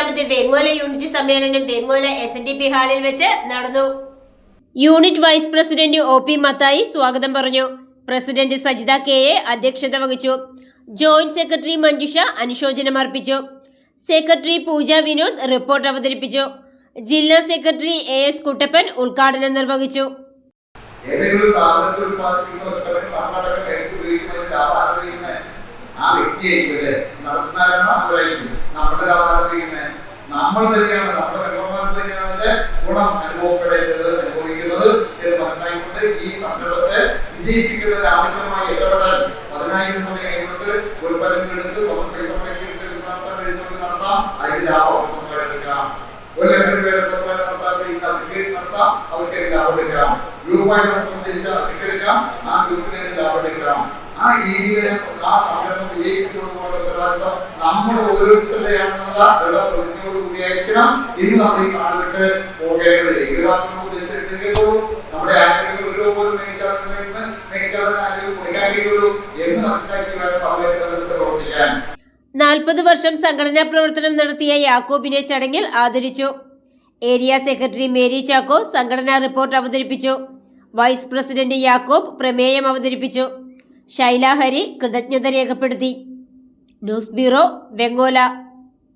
പതിനഞ്ചാമത് Vengola unit സമ്മേളനം Vengola S N D P ഹാളിൽ വെച്ച് നടന്നു. Unit vice president O P Mathai സ്വാഗതം പറഞ്ഞു. പ്രസിഡന്റ് സജിത കെ എ അധ്യക്ഷത വഹിച്ചു. ജോയിന്റ് സെക്രട്ടറി മഞ്ജുഷ അനുശോചനം അർപ്പിച്ചു. സെക്രട്ടറി പൂജ വിനോദ് റിപ്പോർട്ട് അവതരിപ്പിച്ചു. ജില്ലാ സെക്രട്ടറി എ എസ് കുട്ടപ്പൻ ഉദ്ഘാടനം നിർവഹിച്ചു. ഏതെങ്കിലും ഒരു സ്ഥാപനത്തിൽ ഉത്പാദിപ്പിക്കുന്ന ഉൽപ്പന്നം കർണാടക കഴിച്ച് ഉപയോഗിക്കുന്നതിന് ലാഭം ആഗ്രഹിക്കുന്ന ആ വ്യക്തിയായിരിക്കും അല്ലേ? നടത്തുന്നവരാണ് അവരായിരിക്കും നമ്മുടെ തന്നെയാണ് നമ്മുടെ അതിന്റെ ഗുണം അനുഭവപ്പെടേണ്ടത് അനുഭവിക്കുന്നത് എന്ന് മനസ്സിലാക്കിക്കൊണ്ട് ഈ സംരംഭത്തെ വിജയിപ്പിക്കുന്നതിന് ആവശ്യമായ ഇടപെടൽ പതിനായിരം മണി കൈകൊണ്ട് എടുത്ത് അതിന് ലാഭം സ്വന്തമായിട്ടെടുക്കാം ഒരു ലക്ഷം രൂപയുടെ സ്വന്തമായി അവർക്ക് നടത്താം. അവർക്ക് ലാഭം എടുക്കാം. ഗ്രൂപ്പായിട്ട് സംബന്ധിച്ച് അവർക്ക് എടുക്കാം. ആ ഗ്രൂപ്പിനെ ലാഭം എടുക്കാം. ആ രീതിയിൽ ആ സംരംഭം വിജയിപ്പിച്ചുകൊണ്ടുപോകേണ്ട നമ്മുടെ ഓരോരുത്തരുടെയാണെന്നുള്ള ദൃഢ ഇന്ന് നമ്മൾ ഈ കാണിട്ട് പോകേണ്ടത്. നമ്മുടെ ഒരു പോലും മേടിക്കാതെ മേടിക്കാതെ എന്ന് മനസ്സിലാക്കി വേണം ബന്ധപ്പെട്ട് പ്രവർത്തിക്കാൻ. നാൽപ്പത് വർഷം സംഘടനാ പ്രവർത്തനം നടത്തിയ യാക്കോബിനെ ചടങ്ങിൽ ആദരിച്ചു. ഏരിയ സെക്രട്ടറി മേരി ചാക്കോ സംഘടനാ റിപ്പോർട്ട് അവതരിപ്പിച്ചു. വൈസ് പ്രസിഡന്റ് യാക്കോബ് പ്രമേയം അവതരിപ്പിച്ചു. ശൈല ഹരി കൃതജ്ഞത രേഖപ്പെടുത്തി. News bureau Vengola.